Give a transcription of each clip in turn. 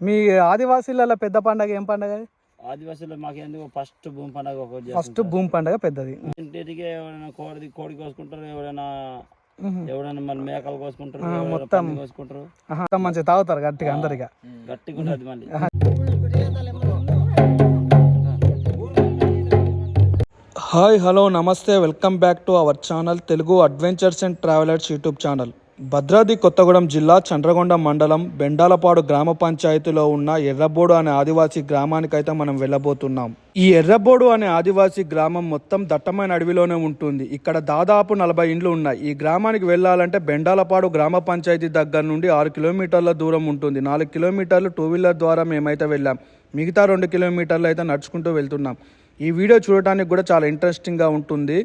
మీ ఆదివాసీలలో పెద్ద పండగ ఏం పండగ అది? ఆదివాసులు మాకు ఎందుకు ఫస్ట్ భూమి పండుగ ఒకటి ఫస్ట్ భూమి పండగ పెద్దది. ఇంటికి ఎవరైనా కోడి కోడి కోసుకుంటారు ఎవరైనా. ఎవరైనా మన మేకలు కోసుకుంటారు మొత్తం. కోసుకుంటారు. మంచిగా తాగుతారు గట్టిగా అందరిగా. గట్టిగా ఉంటుంది మళ్ళీ. హాయ్ హలో నమస్తే welcome back to our channel Telugu adventures and travellers YouTube channel. Bhadradri Kothagudem జిల్లా చంద్రగొండ మండలం బెండాలపాడు గ్రామ పంచాయతీలో ఉన్న ఎర్రబోడు అనే ఆదివాసీ గ్రామానికైతే మనం వెళ్ళబోతున్నాం. ఈ ఎర్రబోడు అనే ఆదివాసీ గ్రామం మొత్తం దట్టమైన అడవిలోనే ఉంటుంది. ఇక్కడ దాదాపు నలభై ఇండ్లు ఉన్నాయి. ఈ గ్రామానికి వెళ్ళాలంటే బెండాలపాడు గ్రామ పంచాయతీ దగ్గర నుండి ఆరు కిలోమీటర్ల దూరం ఉంటుంది. నాలుగు కిలోమీటర్లు టూ వీలర్ ద్వారా మేమైతే వెళ్ళాం. మిగతా రెండు కిలోమీటర్లు అయితే నడుచుకుంటూ వెళ్తున్నాం. ఈ వీడియో చూడటానికి కూడా చాలా ఇంట్రెస్టింగ్గా ఉంటుంది.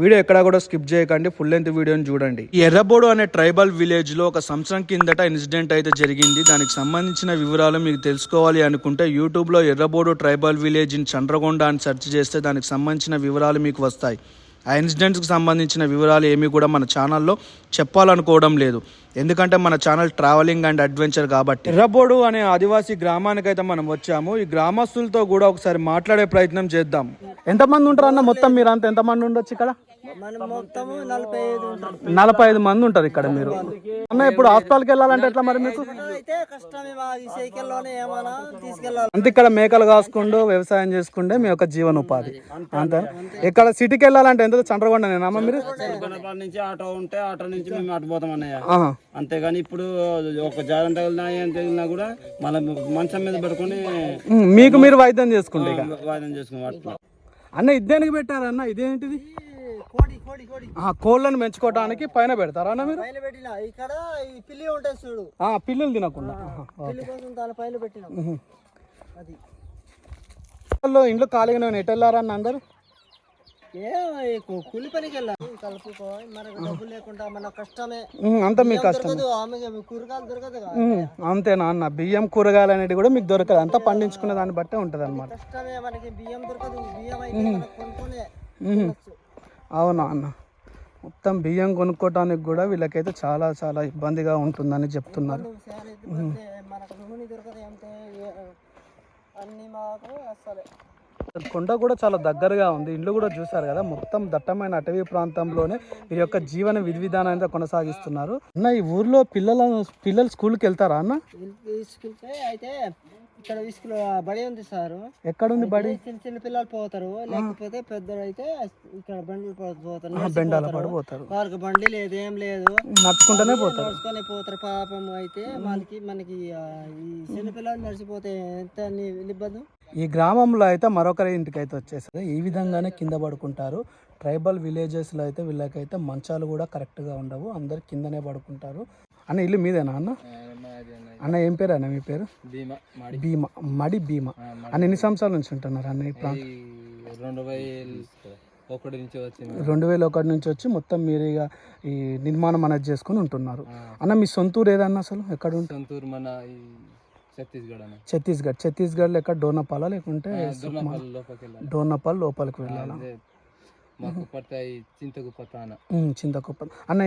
వీడియో ఎక్కడా కూడా స్కిప్ చేయకండి ఫుల్ లెంత్ వీడియోని చూడండి. ఎర్రబోడు అనే ట్రైబల్ విలేజ్లో ఒక సంవత్సరం కిందట ఇన్సిడెంట్ అయితే జరిగింది. దానికి సంబంధించిన వివరాలు మీకు తెలుసుకోవాలి అనుకుంటే యూట్యూబ్లో Errabodu tribal village in Chandragonda అని సెర్చ్ చేస్తే దానికి సంబంధించిన వివరాలు మీకు వస్తాయి. ఆ ఇన్సిడెంట్స్కి సంబంధించిన వివరాలు ఏమీ కూడా మన ఛానల్లో చెప్పాలనుకోవడం లేదు. ఎందుకంటే మన ఛానల్ ట్రావెలింగ్ అండ్ అడ్వెంచర్ కాబట్టి. ఎర్రబోడు అనే ఆదివాసీ గ్రామానికైతే మనం వచ్చాము. ఈ గ్రామస్తులతో కూడా ఒకసారి మాట్లాడే ప్రయత్నం చేద్దాం. ఎంతమంది ఉంటారు అన్న మొత్తం మీరు అంత ఎంతమంది ఉండొచ్చు ఇక్కడ? నలభై ఐదు ఉంటాం నలభై ఐదు మంది ఉంటారు ఇక్కడ మీరు. అన్న ఇప్పుడు హాస్పిటల్కి వెళ్ళాలంటే ఎట్లా మరి మీకు? అయితే కష్టమే మా ఈ సైకిల్లోనే ఏమైనా తీసుకెళ్ళాలి. అంతే ఇక్కడ మేకలు కాసుకుంటూ వ్యవసాయం చేసుకుంటే మీ యొక్క జీవనోపాధి. అంతే. ఇక్కడ సిటీకి వెళ్ళాలంటే ఎంత చంద్రగొండనేనమ్మా మీరు? గణపాటి నుంచి ఆటో ఉంటే ఆటో నుంచి మేము అటు పోతాం అన్నయ్య. అంతేగాని ఇప్పుడు ఒక జారం తగిలినా ఏం తగిలినా కూడా మళ్ళీ మంచం మీద పెట్టుకొని మీకు మీరు వైద్యం చేసుకుంటే ఇక. వాయిదా చేసుకుని అట్లా. అన్న ఇదేనికి పెట్టారన్న ఇదేంటిది? కోళ్ళను పెంచుకోవడానికి పైన పెడతారా అన్న మీరు? పైన పెట్టిన. ఇక్కడ ఈ పిల్లి ఉంటుంది చూడు. ఆ, పిల్లలు తినకుండా. పిల్లి కోసం దాని పైన పెట్టినాం. అది. ఇంట్లో ఖాళీగా నేను ఎటు వెళ్ళారా అన్న అందరు? కూలి పనికి వెళ్ళాలి కలుపుకో మనకు డబ్బులు లేకుండా మన కష్టమే. అంతా మీ కష్టం కూరగాయలు దొరకదు అంతేనా అన్న బియ్యం కూరగాయలు అనేవి కూడా మీకు దొరకదు. అంతా పండించుకునే దాన్ని బట్టే ఉంటుంది అనమాట కష్టమే మనకి. బియ్యం దొరకదు. బియ్యం అయితే కొనుక్కొనే. అవునా అన్న మొత్తం బియ్యం కొనుక్కోవటానికి కూడా వీళ్ళకైతే చాలా చాలా ఇబ్బందిగా ఉంటుందని చెప్తున్నారు. అన్ని మాకు అసలే కొండ కూడా చాలా దగ్గరగా ఉంది. ఇండ్లు కూడా చూసారు కదా మొత్తం దట్టమైన అటవీ ప్రాంతంలోనే వీరి యొక్క జీవన విధి విధానాన్ని కొనసాగిస్తున్నారు. అన్న ఈ ఊర్లో పిల్లల పిల్లలు స్కూల్కి వెళ్తారా అన్న? అయితే ఇక్కడ ఇసుకలో బడి ఉంది సార్. ఎక్కడుంది బడి? చిన్న చిన్న పిల్లలు పోతారు. లేకపోతే పెద్దలు అయితే ఇక్కడ బండ్లు పోతారు. బెండాల పోతారు. పడి పోతారు వారికి బండి లేదు ఏం లేదు. నడుచుకుంటూనే పోతారు. నడుచుకొని పోతారు పాపం అయితే. మనకి మనకి ఈ చిన్న పిల్లలు నడిచిపోతే ఎంత ఇబ్బంది ఈ గ్రామంలో అయితే మరొకరి ఇంటికి అయితే వచ్చేస్తుంది ఈ విధంగానే కింద పడుకుంటారు. ట్రైబల్ విలేజెస్లో అయితే వీళ్ళకైతే మంచాలు కూడా కరెక్ట్గా ఉండవు. అందరు కిందనే పడుకుంటారు. అన్న ఇల్లు మీదేనా అన్న? అన్న ఏం పేరు అన్న మీ పేరు? భీమా భీమా మడి భీమా. అన్న ఎన్ని సంవత్సరాల నుంచి ఉంటున్నారు అన్న ఈ ప్రాంతం రెండు వేల ఒకటి నుంచి వచ్చింది. రెండు వేల ఒకటి నుంచి వచ్చి మొత్తం మీరు ఇక ఈ నిర్మాణం అనేది చేసుకుని ఉంటున్నారు. అన్న మీ సొంతూరు ఏదన్నా అసలు? ఎక్కడ ఉంటుంది సొంతూరు మన ఛత్తీస్గఢ్ ఛత్తీస్గఢ్. ఎక్కడ డోనపాల లేకుంటే డోనపాల్ లోపలికి వెళ్ళాలా? చింతకుప్ప అన్న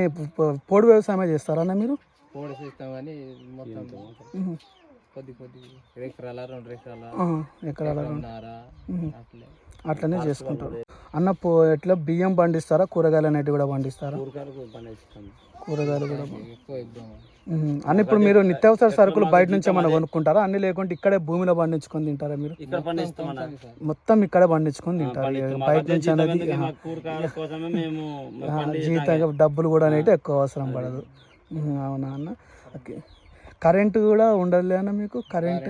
పోడు వ్యవసాయమే చేస్తారా అన్న మీరు? పోడ చేస్తాం కానీ మొత్తం. కొద్ది కొద్ది ఎకరాల రెండు ఎకరాల అట్లే. అట్లనే చేసుకుంటారు. అన్న పో ఎట్లా బియ్యం పండిస్తారా? కూరగాయలు అనేటివి కూడా పండిస్తారా? పండిస్తాం. కూరగాయలు కూడా ఎక్కువ ఇద్దాం. ఉహు. అన్న ఇప్పుడు మీరు నిత్యావసర సరుకులు బయట నుంచి ఏమైనా కొనుక్కుంటారా? అన్ని లేకుంటే ఇక్కడే భూమిలో పండించుకొని తింటారా మీరు? ఇక్కడ పండిస్తాం అన్న. మొత్తం ఇక్కడే పండించుకొని తింటారు. బయట నుంచి అనేది ఆ, కూరగాయల కోసమే మేము ఆ, జీతం డబ్బులు కూడా అనేది ఎక్కువ అవసరం పడదు. అవునా అన్న? ఓకే. కరెంటు కూడా ఉండదులే అన్న మీకు? కరెంట్?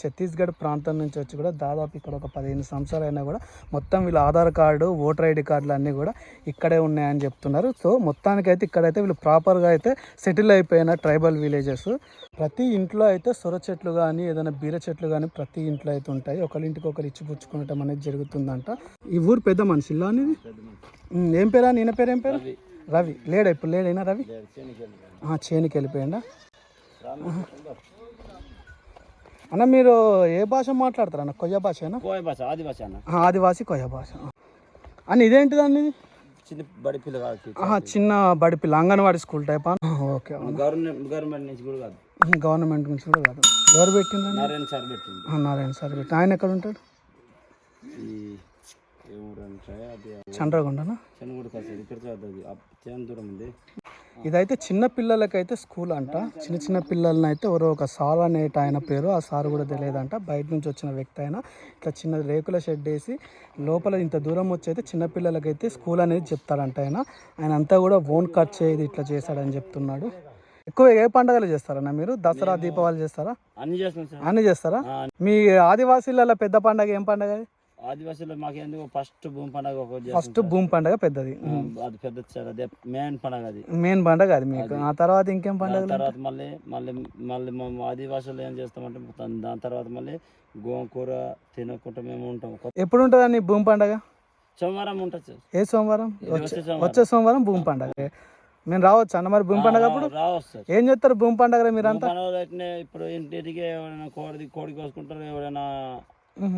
ఛత్తీస్గఢ్ ప్రాంతం నుంచి వచ్చి కూడా దాదాపు ఇక్కడ ఒక పదిహేను సంవత్సరాలు అయినా కూడా మొత్తం వీళ్ళ ఆధార్ కార్డు ఓటర్ ఐడి కార్డులు అన్నీ కూడా ఇక్కడే ఉన్నాయని చెప్తున్నారు. సో మొత్తానికైతే ఇక్కడైతే వీళ్ళు ప్రాపర్గా అయితే సెటిల్ అయిపోయిన ట్రైబల్ విలేజెస్. ప్రతి ఇంట్లో అయితే సొర చెట్లు కానీ ఏదైనా బీర చెట్లు కానీ ప్రతి ఇంట్లో అయితే ఉంటాయి. ఒకరి ఇంటికి ఒకరు ఇచ్చి పుచ్చుకోవటం అనేది జరుగుతుందంట. ఈ ఊరు పెద్ద మనిషి ఇల్లు అనేది ఏం పేరా? ఈయన పేరు ఏం పేరు? రవి. లేడా ఇప్పుడు? లేడైనా రవి? చేనికి వెళ్ళిపోయిందా అన్న మీరు ఏ భాష మాట్లాడతారు అన్న? కొయ్య భాషనా? కోయ భాష భాష అన్న. ఆదివాసి కొయ్య భాష. అన్న ఇదేంటిది అన్న ఇది? చిన్న బడి ఆహా, చిన్న బడి పిల్ల anganwadi school type okay government government నుంచి కూడా కాదు. గవర్నమెంట్ నుంచి కూడా కాదు. ఎవరు పెట్టిందండి నారాయణ సార్ పెట్టింది. ఆ, నారాయణ సార్ పెట్టి ఆయన ఎక్కడ ఉంటాడు? ఈ ఏముడంటే అది చంద్రగొండనా? చెన్నగుడి కాదు ఇక్కడ చదువుతుంది. చాలా దూరం ఉంది. ఇదైతే చిన్న పిల్లలకైతే స్కూల్ అంట. చిన్న చిన్న పిల్లల్ని అయితే ఎవరో ఒక సార్ అనేట ఆయన పేరు. ఆ సార్ కూడా తెలియదంట. బయట నుంచి వచ్చిన వ్యక్తి అయినా ఇట్లా చిన్న రేకుల షెడ్ వేసి లోపల ఇంత దూరం వచ్చి అయితే చిన్న పిల్లలకైతే స్కూల్ అనేది చెప్తాడంట ఆయన. ఆయన అంతా కూడా ఓన్ కట్ చేయది ఇట్లా చేశాడని చెప్తున్నాడు. ఎక్కువ ఏ పండుగలు చేస్తారన్న మీరు? దసరా దీపావళి చేస్తారా? అన్ని చేస్తారా? మీ ఆదివాసీలలో పెద్ద పండుగ ఏం పండుగ ఆదివాసీలో మాకు ఎందుకు ఫస్ట్ భూమి పండుగ ఒకటి చేస్తాం ఫస్ట్ భూమి పండుగ పెద్దది. అది పెద్ద సార్ అదే మెయిన్ పండుగ అది. మెయిన్ పండుగ అది మీకు. ఆ తర్వాత ఇంకేం పండుగ తర్వాత మళ్ళీ మళ్ళీ మళ్ళీ మేము ఆదివాసులు ఏం చేస్తామంటే దాని తర్వాత మళ్ళీ గోంకూర తినకుండా మేము ఉంటాం. ఎప్పుడు ఉంటుందండి భూమి పండుగ? సోమవారం ఉంటుంది. ఏ సోమవారం? వచ్చే సోమవారం. భూమి పండుగ. మేము రావచ్చు అన్న మరి భూమి పండుగ అప్పుడు? ఏం చేస్తారు భూమి పండుగ మీరంతా? అయితే ఇప్పుడు ఇంటికి ఎవరైనా కోడి కోడి కోసుకుంటారు ఎవరైనా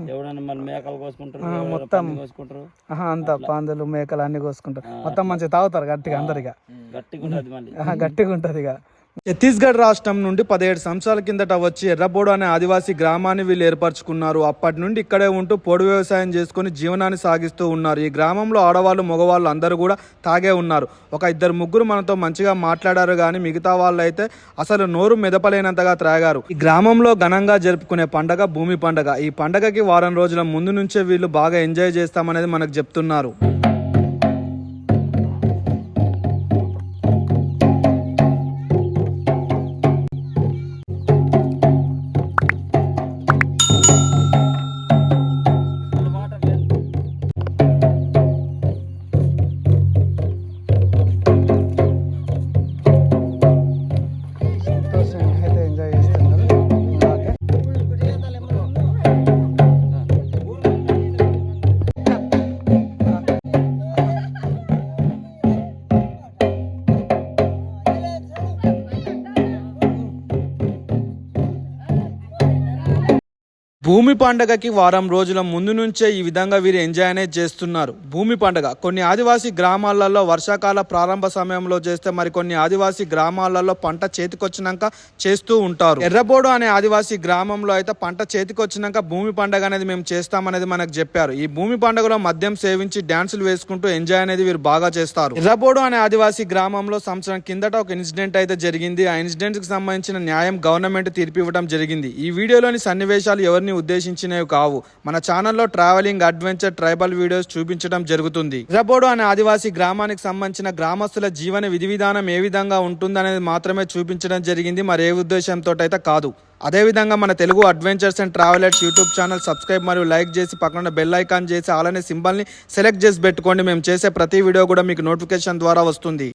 ఎవరైనా మన మేకలు కోసుకుంటారు మొత్తం. కోసుకుంటారు ఆహా, అంతా పాందులు మేకలు అన్ని కోసుకుంటారు. మొత్తం మంచిగా తాగుతారు గట్టిగా అందరిగా. గట్టిగా ఉంటుంది మళ్ళీ. గట్టిగా ఉంటుంది ఇక. ఛత్తీస్గఢ్ రాష్ట్రం నుండి పదిహేడు సంవత్సరాల కిందట వచ్చి ఎర్రబోడు అనే ఆదివాసీ గ్రామాన్ని వీళ్ళు ఏర్పరచుకున్నారు. అప్పటి నుండి ఇక్కడే ఉంటూ పొడి వ్యవసాయం చేసుకుని జీవనాన్ని సాగిస్తూ ఉన్నారు. ఈ గ్రామంలో ఆడవాళ్ళు మగవాళ్ళు అందరూ కూడా తాగే ఉన్నారు. ఒక ఇద్దరు ముగ్గురు మనతో మంచిగా మాట్లాడారు కానీ మిగతా వాళ్ళు అయితే అసలు నోరు మెదపలేనంతగా త్రాగారు. ఈ గ్రామంలో ఘనంగా జరుపుకునే పండగ భూమి పండగ. ఈ పండగకి వారం రోజుల ముందు నుంచే వీళ్ళు బాగా ఎంజాయ్ చేస్తామనేది మనకు చెప్తున్నారు. భూమి పండగకి వారం రోజుల ముందు నుంచే ఈ విధంగా వీరు ఎంజాయ్ అనేది చేస్తున్నారు. భూమి పండగ. కొన్ని ఆదివాసీ గ్రామాలలో వర్షాకాల ప్రారంభ సమయంలో చేస్తే మరికొన్ని ఆదివాసీ గ్రామాలలో పంట చేతికొచ్చినాక చేస్తూ ఉంటారు. ఎర్రబోడు అనే ఆదివాసీ గ్రామంలో అయితే పంట చేతికొచ్చినాక భూమి పండగ అనేది మేము చేస్తామనేది మనకు చెప్పారు. ఈ భూమి పండుగలో మద్యం సేవించి డ్యాన్సులు వేసుకుంటూ ఎంజాయ్ అనేది వీరు బాగా చేస్తారు. ఎర్రబోడు అనే ఆదివాసీ గ్రామంలో సంవత్సరం కిందట ఒక ఇన్సిడెంట్ అయితే జరిగింది. ఆ ఇన్సిడెంట్కి సంబంధించిన న్యాయం గవర్నమెంట్ తీర్పు ఇవ్వడం జరిగింది. ఈ వీడియోలోని సన్నివేశాలు ఎవరిని ఉద్దేశించినవి కావు. మన ఛానల్లో ట్రావెలింగ్ అడ్వెంచర్ ట్రైబల్ వీడియోస్ చూపించడం జరుగుతుంది. ఎర్రబోడు అనే ఆదివాసీ గ్రామానికి సంబంధించిన గ్రామస్తుల జీవన విధి విధానం ఏ విధంగా ఉంటుందనేది మాత్రమే చూపించడం జరిగింది. మరి ఏ ఉద్దేశంతో అయితే కాదు అదేవిధంగా మన Telugu adventures and travellers YouTube channel subscribe మరియు లైక్ చేసి పక్కన బెల్ ఐకాన్ చేసి అలానే సింబల్ని సెలెక్ట్ చేసి పెట్టుకోండి. మేము చేసే ప్రతి వీడియో కూడా మీకు నోటిఫికేషన్ ద్వారా వస్తుంది.